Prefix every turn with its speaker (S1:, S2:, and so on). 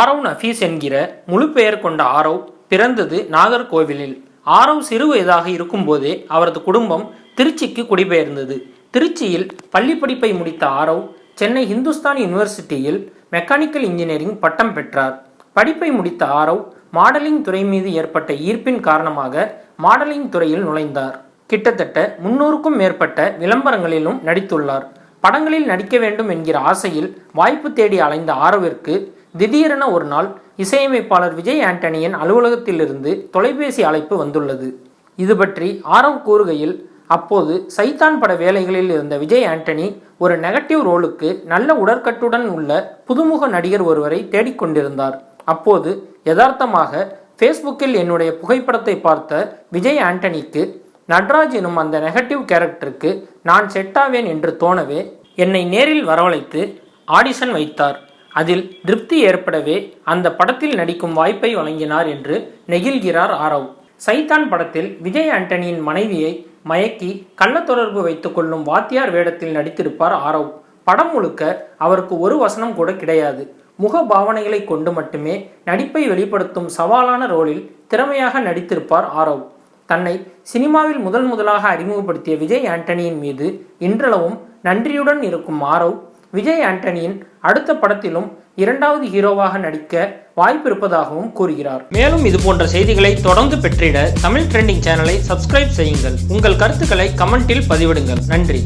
S1: ஆரவ் நஃபீஸ் என்கிற முழு பெயர் கொண்ட ஆரவ் பிறந்தது நாகர்கோவிலில். ஆரவ் சிறு வயதாக இருக்கும்போதே அவரது குடும்பம் திருச்சிக்கு குடிபெயர்ந்தது. திருச்சியில் பள்ளி படிப்பை முடித்த ஆரவ் சென்னை இந்துஸ்தான் யூனிவர்சிட்டியில் மெக்கானிக்கல் இன்ஜினியரிங் பட்டம் பெற்றார். படிப்பை முடித்த ஆரவ் மாடலிங் துறை மீது ஏற்பட்ட ஈர்ப்பின் காரணமாக மாடலிங் துறையில் நுழைந்தார். கிட்டத்தட்ட முன்னூறுக்கும் மேற்பட்ட விளம்பரங்களிலும் நடித்துள்ளார். படங்களில் நடிக்க வேண்டும் என்கிற ஆசையில் வாய்ப்பு தேடி அலைந்த ஆரவிற்கு திடீரென ஒரு நாள் இசையமைப்பாளர் விஜய் ஆண்டனியின் அலுவலகத்திலிருந்து தொலைபேசி அழைப்பு வந்துள்ளது. இது பற்றி ஆரவ் கூறுகையில் அப்போது சைத்தான் பட வேலைகளில் இருந்த விஜய் ஆண்டனி ஒரு நெகட்டிவ் ரோலுக்கு நல்ல உடற்கட்டுடன் உள்ள புதுமுக நடிகர் ஒருவரை தேடிக்கொண்டிருந்தார் அப்போது யதார்த்தமாக ஃபேஸ்புக்கில் என்னுடைய புகைப்படத்தை பார்த்த விஜய் ஆண்டனிக்கு நட்ராஜ் எனும் அந்த நெகட்டிவ் கேரக்டருக்கு நான் செட்டாவேன் என்று தோணவே என்னை நேரில் வரவழைத்து ஆடிஷன் வைத்தார். அதில் திருப்தி ஏற்படவே அந்த படத்தில் நடிக்கும் வாய்ப்பை வழங்கினார் என்று நெகிழ்கிறார் ஆரவ். சைத்தான் படத்தில் விஜய் ஆண்டனியின் மனைவியை மயக்கி கள்ள தொடர்பு வைத்துக் கொள்ளும் வாத்தியார் வேடத்தில் நடித்திருப்பார் ஆரவ். படம் முழுக்க அவருக்கு ஒரு வசனம் கூட கிடையாது. முக பாவனைகளை கொண்டு மட்டுமே நடிப்பை வெளிப்படுத்தும் சவாலான ரோலில் திறமையாக நடித்திருப்பார் ஆரவ். தன்னை சினிமாவில் முதல் முதலாக அறிமுகப்படுத்திய விஜய் ஆண்டனியின் மீது இன்றளவும் நன்றியுடன் இருக்கும் ஆரவ் விஜய் ஆண்டனியின் அடுத்த படத்திலும் இரண்டாவது ஹீரோவாக நடிக்க வாய்ப்பு இருப்பதாகவும் கூறுகிறார். மேலும் இது போன்ற செய்திகளை தொடர்ந்து பெற்றிட தமிழ் ட்ரெண்டிங் சேனலை சப்ஸ்கிரைப் செய்யுங்கள். உங்கள் கருத்துக்களை கமெண்டில் பதிவிடுங்கள். நன்றி.